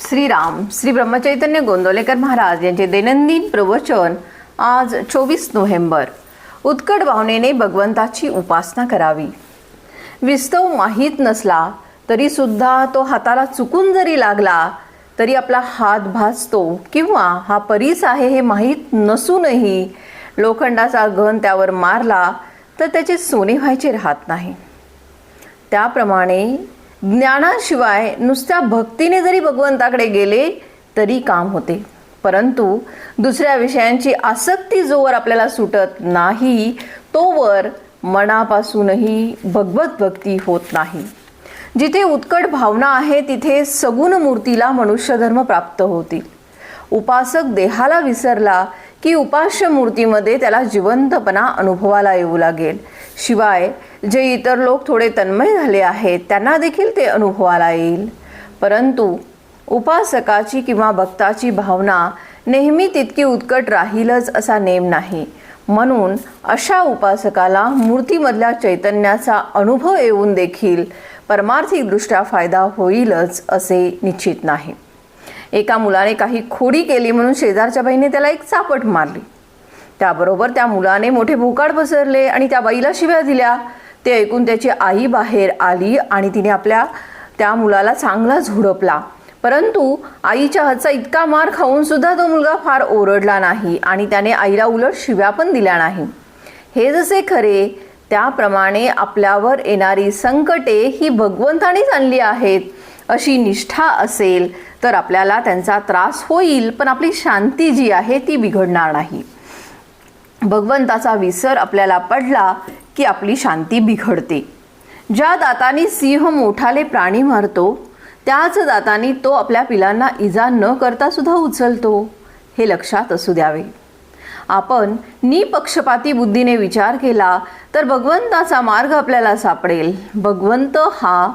श्रीराम श्री ब्रह्मचैतन्य गोंदवलेकर महाराज यांचे दैनंदिन प्रवचन आज चोवीस नोव्हेंबर. उत्कट भावनेने भगवंताची उपासना करावी. विस्तव माहीत नसला तरी सुद्धा तो हाताला चुकून जरी लागला तरी आपला हात भाजतो किंवा हा परीस आहे हे माहीत नसूनही लोखंडाचा घन त्यावर मारला तर त्याचे सोने व्हायचे राहत नाही. त्याप्रमाणे ज्ञानाशिवाय नुसत्या भक्तीने जरी भगवंताकडे गेले तरी काम होते. परंतु दुसऱ्या विषयांची आसक्ती जोवर आपल्याला सुटत नाही तोवर मनापासूनही भगवत भक्ती होत नाही. जिथे उत्कट भावना आहे तिथे सगुण मूर्तीला मनुष्यधर्म प्राप्त होतील उपासक देहाला विसरला की उपास्य मूर्तीमध्ये त्याला जिवंतपणा अनुभवाला येऊ लागेल. शिवाय जे इतर लोक थोडे तन्मय झाले आहेत त्यांना देखील ते अनुभवाला येईल. परंतु उपासकाची किंवा भक्ताची भावना नेहमी तितकी उत्कट राहीलच असा नेम नाही. म्हणून अशा उपासकाला मूर्तीमधल्या चैतन्याचा अनुभव येऊन देखील परमार्थिकदृष्ट्या फायदा होईलच असे निश्चित नाही. एका मुलाने काही खोडी केली म्हणून शेजारच्या बाईने त्याला एक चापट मारली. त्याबरोबर त्या मुलाने मोठे भोकाड पसरले आणि त्या बाईला शिव्या दिल्या. ते ऐकून त्याची आई बाहेर आली आणि तिने आपल्या त्या मुलाला चांगला झोडपला. परंतु आईच्या हातचा इतका मार खाऊन सुद्धा तो मुलगा फार ओरडला नाही आणि त्याने आईला उलट शिव्या पण दिल्या नाही. हे जसे खरे त्याप्रमाणे आपल्यावर येणारी संकटे ही भगवंतानेच आणली आहेत. अशी निष्ठा असेल तर आपल्याला त्यांचा त्रास होईल पण आपली शांती जी आहे ती बिघडणार नाही. भगवंताचा विसर आपल्याला पडला की आपली शांती बिघडते. ज्या दाताने सिंह मोठाले प्राणी मारतो त्याच दाताने तो आपल्या पिलांना इजा न करता सुद्धा उचलतो. हे लक्षात असू द्यावे. आपण निपक्षपाती बुद्धीने विचार केला तर भगवंताचा मार्ग आपल्याला सापडेल. भगवंत हा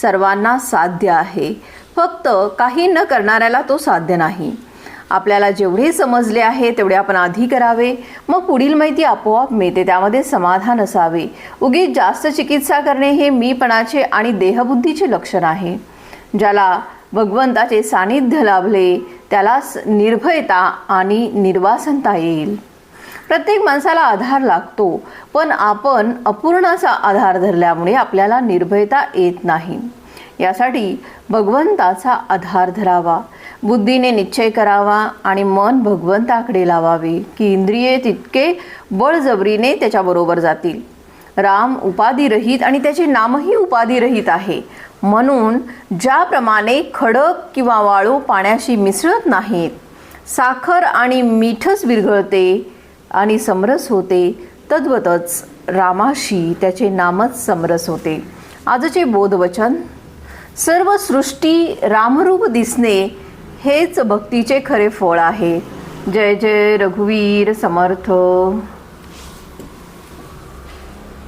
सर्वांना साध्य आहे. फक्त काही न करणाऱ्याला तो साध्य नाही. आपल्याला जेवढे समजले आहे तेवढे आपण आधी करावे. मग पुढील माहिती आपोआप मिळते. त्यामध्ये समाधान असावे. उगीच जास्त चिकित्सा करणे हे मीपणाचे आणि देहबुद्धीचे लक्षण आहे. ज्याला भगवंताचे सानिध्य लाभले त्यालाच निर्भयता आणि निर्वासनता येईल. प्रत्येक माणसाला आधार लागतो पण आपण अपूर्णाचा आधार धरल्यामुळे आपल्याला निर्भयता येत नाही. यासाठी भगवंताचा आधार धरावा बुद्धीने निश्चय करावा आणि मन भगवंताकडे लावावे की इंद्रिये तितके बळजबरीने त्याच्याबरोबर जातील. राम उपाधिरहित आणि त्याचे नामही उपाधिरहित आहे. म्हणून ज्याप्रमाणे खडक किंवा वाळू पाण्याशी मिसळत नाहीत साखर आणि मीठच विरघळते आणि समरस होते. तद्वतच रामाशी त्याचे नामच समरस होते. आजचे बोधवचन सर्व सृष्टी रामरूप दिसणे हेच भक्तीचे खरे फळ आहे. जय जय रघुवीर समर्थ.